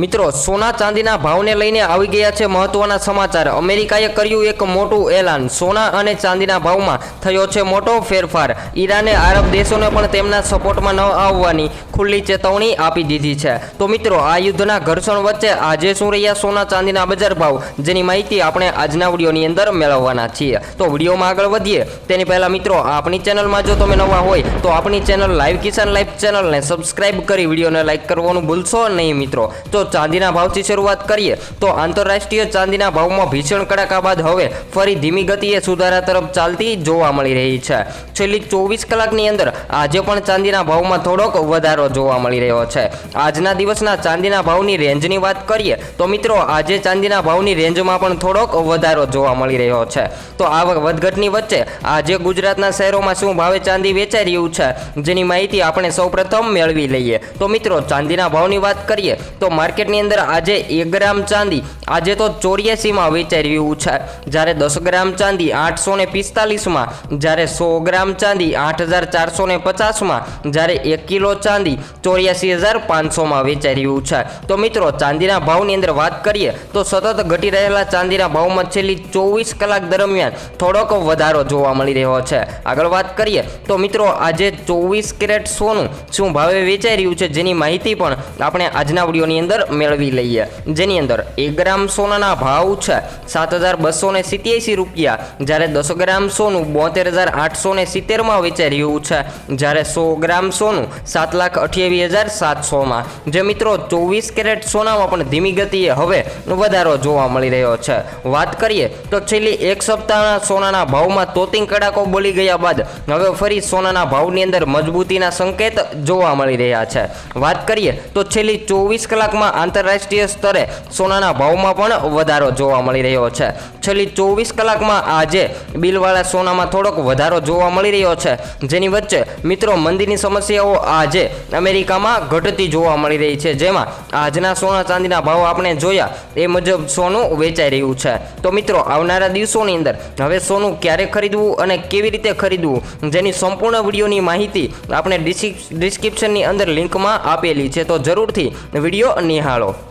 મિત્રો, સોના ચાંદીના ભાવને લઈને આવી ગયા છે મહત્વના સમાચાર. અમેરિકાએ કર્યું એક મોટું એલાન. સોના અને ચાંદીના ભાવમાં થયો છે મોટો ફેરફાર. ઈરાને આરબ દેશોને પણ તેમના સપોર્ટમાં ન આવવાની ખુલ્લી ચેતવણી આપી દીધી છે. તો મિત્રો, આ યુદ્ધના ઘર્ષણ વચ્ચે આજે શું રહ્યા સોના ચાંદીના બજાર ભાવ? જેની માહિતી આપણે આજના વિડીયોની અંદર મેળવવાના છીએ. તો વિડીયોમાં આગળ વધીએ. તેની પહેલાં મિત્રો આપણી ચેનલમાં જો તમે નવા હોય, તો આપણી ચેનલ લાઈવ કિસાન લાઈવ ચેનલને સબસ્ક્રાઈબ કરી વિડીયોને લાઈક કરવાનું ભૂલશો નહીં મિત્રો. તો ચાંદીના ભાવથી શરૂઆત કરીએ, તો આંતરરાષ્ટ્રીય ચાંદીના ભાવમાં ભીષણ કડાકા બાદ હવે ફરી ધીમી ગતિએ સુધારા તરફ ચાલતી જોવા મળી રહી છે. છેલ્લી ચોવીસ કલાકની અંદર આજે પણ ચાંદીના ભાવમાં થોડોક વધારો જોવા મળી રહ્યો છે. આજના દિવસના ચાંદીના ભાવની રેન્જની વાત કરીએ, તો મિત્રો આજે ચાંદીના ભાવની રેન્જમાં પણ થોડોક વધારો જોવા મળી રહ્યો છે. તો આ વધઘટની વચ્ચે આજે ગુજરાતના શહેરોમાં શું ભાવે ચાંદી વેચાઈ રહ્યું છે, જેની માહિતી આપણે સૌપ્રથમ મેળવી લઈએ. તો મિત્રો ચાંદીના ભાવની વાત કરીએ, તો માર્કેટની અંદર આજે એક ગ્રામ ચાંદી આજે તો ચોર્યાસીમાં વેચાઈ રહ્યું છે. જ્યારે દસ ગ્રામ ચાંદી આઠસો ને પિસ્તાલીસમાં, જ્યારે સો ગ્રામ ચાંદી આઠ હજાર ચારસો ને પચાસમાં, જ્યારે એક કિલો ચાંદી ચોર્યાસી હજાર પાંચસોમાં વેચાઈ રહ્યું છે. તો મિત્રો, ચાંદીના ભાવની અંદર વાત કરીએ, તો સતત ઘટી રહેલા ચાંદીના ભાવમાં છેલ્લી ચોવીસ કલાક દરમિયાન થોડોક વધારો જોવા મળી રહ્યો છે. આગળ વાત કરીએ, તો મિત્રો, આજે ચોવીસ કેરેટ સોનું શું ભાવે વેચાઈ રહ્યું છે જેની માહિતી પણ આપણે આજના વિડીયોની અંદર મેળવી લઈએ. જેની અંદર એક ગ્રામ સોનાના ભાવ છે સાત હજાર બસો ને સિત્યાસી રૂપિયા. જ્યારે દસ ગ્રામ સોનું બોતેર હજાર આઠસો ને સિત્તેરમાં વેચાઈ રહ્યું છે. જ્યારે સો ગ્રામ સોનું સાત લાખ અઠ્યાવીસ હજાર સાતસોમાં. જે મિત્રો ચોવીસ કેરેટ સોનામાં પણ ધીમી ગતિએ હવે વધારો જોવા મળી રહ્યો છે. વાત કરીએ તો છેલ્લી એક સપ્તાહના સોનાના ભાવમાં તોતિંગ કડાકો બોલી ગયા બાદ હવે ફરી સોનાના ભાવની અંદર મજબૂતીના સંકેત જોવા મળી રહ્યા છે. વાત કરીએ તો છેલ્લી ચોવીસ કલાકમાં આંતરરાષ્ટ્રીય સ્તરે સોનાના ભાવમાં પણ વધારો જોવા મળી રહ્યો છે. છેલ્લી ચોવીસ કલાકમાં આજે બિલવાળા સોનામાં થોડોક વધારો જોવા મળી રહ્યો છે. જેની વચ્ચે મિત્રો મંદીની સમસ્યાઓ આજે અમેરિકામાં ઘટતી જોવા મળી રહી છે. જેમાં આજના સોના ચાંદીના ભાવ આપણે જોયા એ મુજબ સોનું વેચાઈ રહ્યું છે. તો મિત્રો, આવનારા દિવસોની અંદર હવે સોનું ક્યારે ખરીદવું અને કેવી રીતે ખરીદવું જેની સંપૂર્ણ વિડીયોની માહિતી આપણે ડિસ્ક્રિપ્શનની અંદર લિંકમાં આપેલી છે. તો જરૂરથી વીડિયો નિહાળો halo.